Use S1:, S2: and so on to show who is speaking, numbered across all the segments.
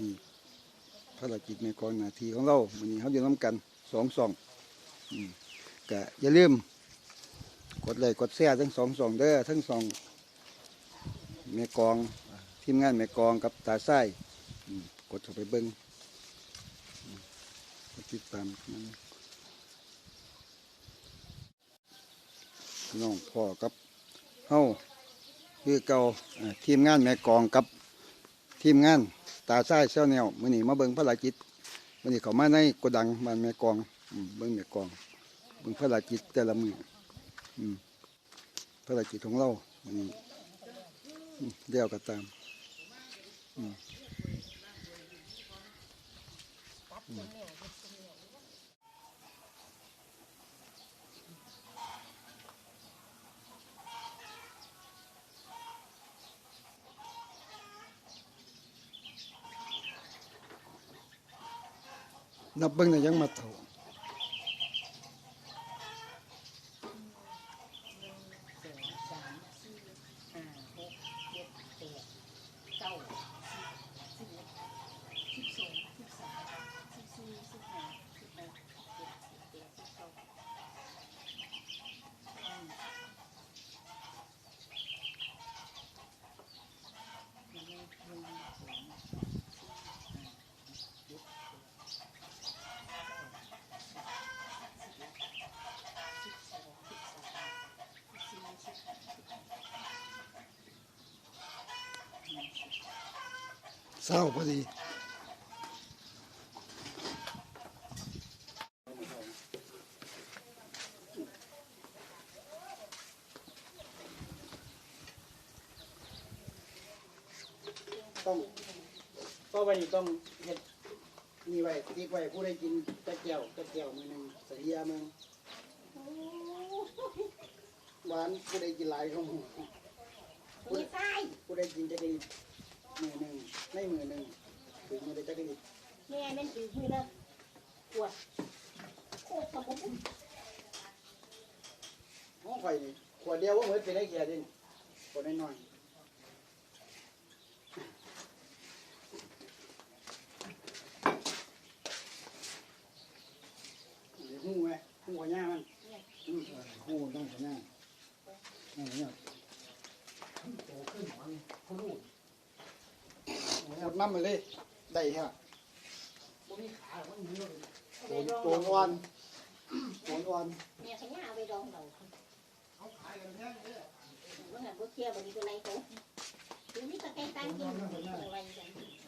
S1: นี่ภารกิจในกองหน้าที่ของเราวันนี้เขาอยู่น้ำกันสองสองก็อย่าลืมกดไลค์กดแชร์ทั้งสองสองเด้อทั้งสองแม่กองทีมงานแม่กองกับตาไส้กดเข้าไปเบิ้งกดติดตามมันน้องพ่อกับเฮาคือเก่าทีมงานแม่กองกับ ทีมงานตาไส้เซลแนวมื้อนี้มาเบิ้งภาราจิตมื้อนี้เขามาในกดังมันแม่กองเบิ้งแม่กองเบิ้งภาราจิตแต่ละมืออืมภารกิตของเรามันนี้เดี่ยวก็ตาม นับเบิ้งแต่ยังมาเท่า
S2: สามสี่ห้าหกเจ็ดแปดเก้าสิบสิบเอ็ดสิบสองสิบสามสิบสี่สิบห้าสิบหกสิบเจ็ดสิบแปดสิบเก้าอืมหนึ่งหนึ่งสองสามสี่ห้าหกเจ็ดแปดสิบสองสิบสามสิบสี่สิบห้าสิบหก
S1: เศร้าพอดี
S3: ต้องก็ไว้ต้องเฮ็ดนี่ไว้ติ๊กไว้ผู้ได้กินกระเจียวกระเจียวมือหนึ่งเสียมึงหวานผู้ได้กินหลายของหมู
S2: มีไส้
S3: ผู้ได้กินจะได้ มือหนึ่งในมือหนึ่งถึงมือได้จะได้
S2: แม่นั่นคือมือละปวดโคตรสมบูรณ์
S3: ห้องไฟนี่ขวดเดียวว่าเหมือนเป็นได้แก่ดิขวดน้อยๆหูไหมหูหัวหน้ามันหูต้องหัวหน้านั่นเนี่ยหมดน้ำมาเลย ได้ฮะโดนโดนอ่อนโดนอ่อน
S2: แม่ขย่าไปดองเราเขาหันบ่เที่ยวันนี้ก็ไรโตถึงนี่ก็ใกล้ตั้งกินอะไรกัน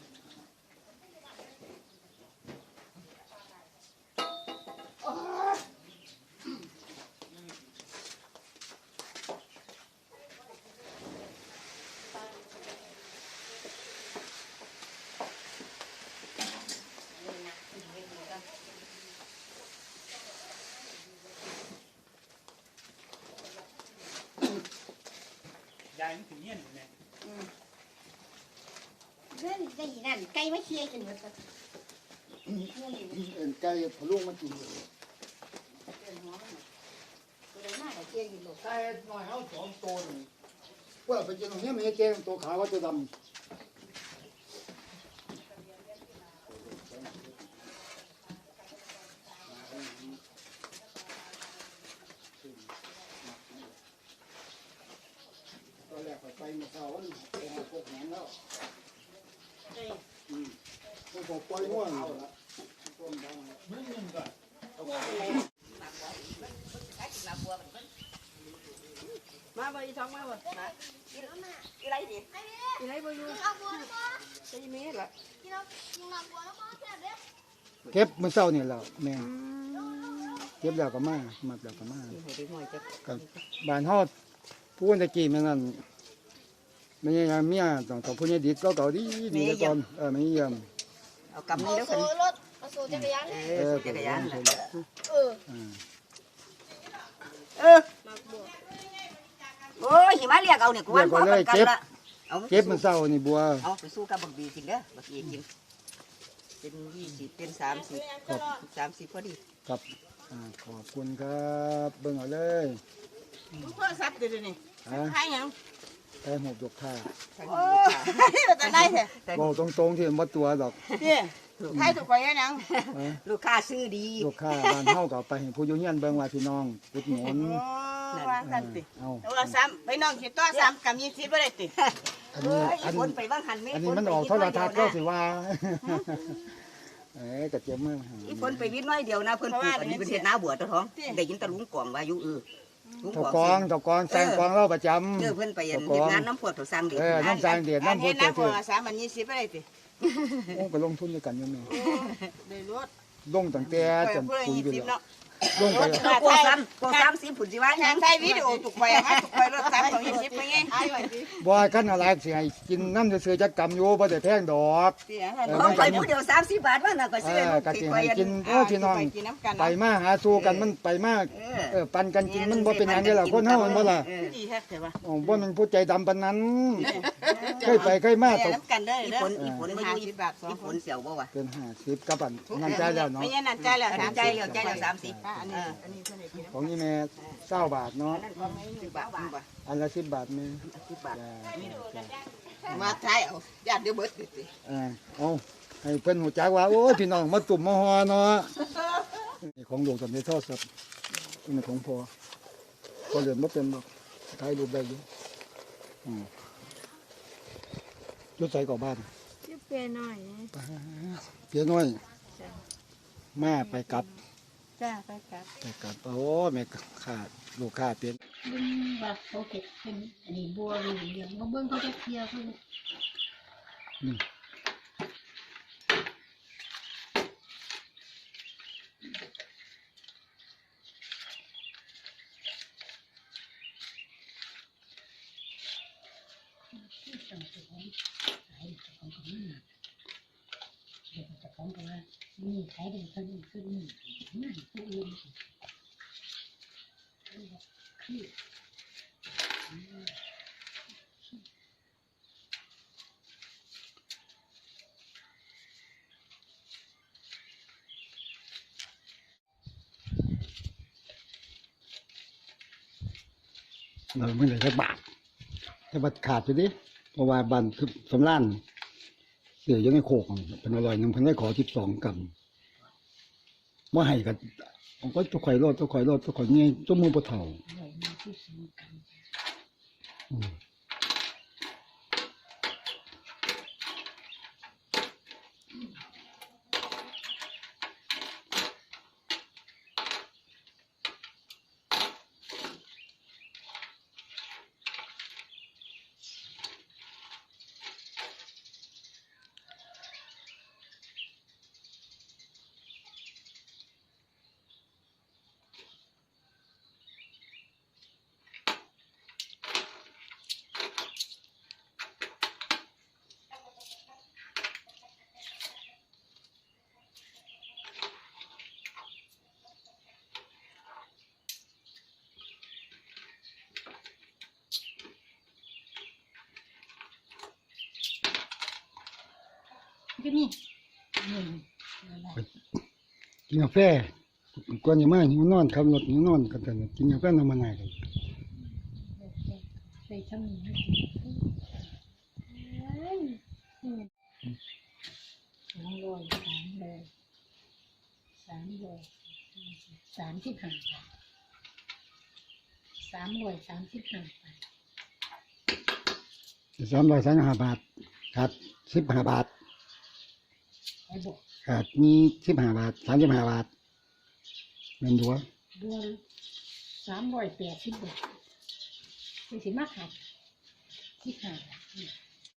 S4: มันถึงเงี้ยนอยู่เนี่ย
S2: เรื่องไก่นั่นไก่ไม่เคียกันหมดเลย
S3: เอ็นไก่พะลุงมากิน
S2: เดินหัวมันตัวใดมาแต่เคียอยู่ลูก
S3: ไก่หน่อยเอาสองตัวหนึ่งว่าไปกินตรงนี้ไม่ให้แกงตัวขาวว่าตัวดำตอนแรกไปเมื่อเช้าวันไปหาพวกแหงแล้ว
S2: เอ้ย
S3: อืมพว กบอกปล่อยง่วงเอาละต้มดัง
S4: มึงมึงก็
S5: มาบ่อีท้องมาบ่มา
S2: กินแล้วน่ะกินอะไรดิ
S5: อีไรบ่อยู่
S6: เอาบัวมา
S5: ใช่เมตรละ
S6: กินเอากินเอาบัวแล้วก็แค่เด็ก
S1: เก็บมื้อเช้านี่แหล้วแม่เก็บแล้วก็มามัดแล้วก็มา
S5: หัวดีหน่อยจะ
S1: กับบานเฮาผู้คนตะกี้แม่นนั่นไม่ใช่เมียต้องต้องผู้ใหญ่ดิษเราก็เอาดีดีแต่ก่อนเออไม่ยี่ยม
S5: เอากำ
S6: เอา
S5: นี้แล้ว
S6: โซ่
S5: กัน
S6: รถเอาโซ่จักรยาน
S5: เอ
S1: เอ
S5: อ
S1: อ
S5: จักรยานน่ะ
S6: เออ
S1: อ่า
S5: เออ
S6: มาบัว
S5: โอ้ยสิมาเรียกเอาเนี่ยกูวันพอกันกันละเอา
S1: เก็บมื้อเช้านี่บัว
S5: เอาไปสู้กับบักบีกินเด้อบักบีกินเป็นยี่สิบเป็นสามสิบ
S6: ก็รอ
S5: สามสิบพอดี
S1: ครับอ่าขอบคุณครับ เบิ่งเอาเลย
S5: โทรศัพท์เดี๋ยวนี้
S1: ฮะ
S5: ใครยัง
S1: ทแต่หมดยกท่า
S6: โอ้ยจะได้เถอะ
S1: บอกตรงๆที่มันบ่ตัวดอก
S6: เนี่ยให้ถูกไว้ยัง
S1: เออ
S5: ลูกค้าซื้อดี
S1: ลูกค้าบ้านเฮาก็เอาไปให้ผู้อยู่เฮียนเบิ่งว่าพี่น้องอุดหนุน
S6: โอ้วางกันติ
S1: เอา
S6: เอาละซ้ำไปน้องคิดตัวซ้ำกับยี่สิบไม่ได้ติ
S1: อัน
S5: เอ
S1: นี้
S5: อ
S1: อั
S5: อี
S1: น
S5: ฝ
S1: นี้
S5: นไปบ้างหันไม่
S1: อันนี้
S5: ฝ
S1: มัน
S5: ไป
S1: ออก
S5: วิ
S1: โทรทัศน์ก็
S5: น้อยเดี
S1: สิ
S5: ยว
S1: ว่าเอ้ยกระเจี๊ยบมาก
S5: นะอีฝนไปวิทย์น้อยเดียวนะเพิ่นปลูกอันนี้เป็นเฮ็ดนาบัวตัวท้องได้ยินแตะลุงกล่องว่าอยู่เออ ลุง
S1: เจ้าก
S5: ล่
S1: ก
S5: อ
S1: องงเจ้ากองสร้างกองเราประจำ
S5: เออเพิ่นไปเฮ็ด
S1: เจ้ากอง
S5: งานน้ำพวกตัวสร้างเด็ก
S1: เออน้ำสร้างเดียด
S6: อัน
S1: น้ำ
S6: เห็
S1: พุ
S6: น
S1: ทธ
S6: นะพ
S1: เถื
S6: อ
S1: อ
S6: ซ้ำมันยี่สิบไม่ได้ติ
S1: โอ้ก็ลงทุนด้วยกันอยู่แม่
S6: ได้รถ
S1: ลงตั้งแต่จน
S6: เพื่อ
S1: คุย
S6: ยี่
S1: ไป
S6: สิบ
S1: แล้ว
S6: เนาะ
S1: ลงไป
S5: เออกลัวซ้ำกลัวซ้ำสิผุนสิว่าห
S6: งา
S5: ยั
S6: น
S5: ง
S6: ไทยวิดีโอถูกไฟมาถูกไฟรถซ้ำของยี่สิบไปไง
S1: บ่คันอะไรสิให้กินน้ำซื่อๆจักกำอยู่บ่ได้แพงดอก
S6: เสีย
S1: เออ
S5: ของไปผู้เดียว30บาทว่าน่ะก็
S1: เอ
S5: ซื้อ
S1: อ
S5: ลูก
S1: ก็
S5: ติ
S1: สิ
S5: ดไป
S1: ให้
S5: อัน
S1: กินโอ้พี่น้อง
S6: กินน้ำกัน
S1: ไปมาหาสู่กันมันไปมา
S5: เออ
S1: เออปันกันกินมันบ่เป็นหยังเด้ล่ะคนเฮามันบ่ล่ะ
S5: เออ
S6: ดีแท้เถอะวะ
S1: อ๋อบ่แมันผู้ใจดำปานนั้นเคยไปเคยมาตก
S6: น้ำกันได้
S5: อี
S6: เด้อ
S5: ฝนอีฝนมาอยู่
S6: สิบบาทสอง
S5: อี
S6: ค
S5: ฝ
S6: น
S5: นเสี่ยวบ่วะ
S1: เป็น50กับอันนั้นใจแล้วเนาะ
S6: ไม่ใช่นั่นใจแล้ว
S5: อัน
S6: สา
S5: นั้
S6: ม
S5: นใจแล้วใจแล้ว30
S6: อันนี้อันนี้เพื่อนกิน
S1: ของนี่แม่20บาทเนาะ
S5: อันนั้นก็10บาท10บาท
S1: อันละ10บาทแม่
S5: 10บาท
S1: จ้าจ้า
S6: มาไทยเอาญาติเดี๋ยวเบิดติ
S1: เออเอาให้เพิ่นหูจักว่าโอ้ยพี่น้องมาตุ่มมาฮอเนาะนี่ของลูกตอนนี้โทรศัพท์นี่ของพ่อพอเรียนบ่เป็นบ่ถ่ายรูปได้อยู่อืมรถใส่ก่อบ้าน
S2: ชื่อเปียหน่อย
S1: เพียน้อย มาไปกลับ
S6: จ้าไปครับ
S1: ไปกลับโอ้แม่ขาดลูกค้าเปลี่ยน
S7: บึ้งว่าเขาเก็บเป็นอันนี้บัวหรือเหลืองมาเบิ้งเขาจะเคลียร์เขาเดี๋ยวจะฟ้องกันว่านี่ขายได้เท่านี้ขึ้นนี่นั่นผู้อื่นคือ
S1: เราไม่ได้สักบาทแต่ว่าขาดอยู่ดิเพราะว่าบันคือสำล้านเสือยังไม่โคกเป็นอร่อยหนึงพิ่นได้ขอ12กรัมบ่าให้กัน ผมก็ตัวข่อยรอดตัวข่อยรอดตัวข่อยนี่ตัวมือบ่เท่า
S7: ก็นี่นี่
S1: กินกาแฟก่อนจะมาหิวนอนขับรถหิวนอนกันแต่กินกาแฟนำมาไหนกัน
S7: ไปทำให้กินสองร้อยสามร้อยสามร้อยสามสิบห้าบาทสามร้อยสามสิบห้าบาท
S1: สามร้อยสามสิบห้าบาทขาดสิบห้าบาท
S7: ไอ้บอก
S1: ขาดมีสิบห้าบาทสามสิบห้าบาทเงินดัว
S7: บัวสามร้อยแปดสิบบาทเป็นสิมาขาดสิบห้าบาท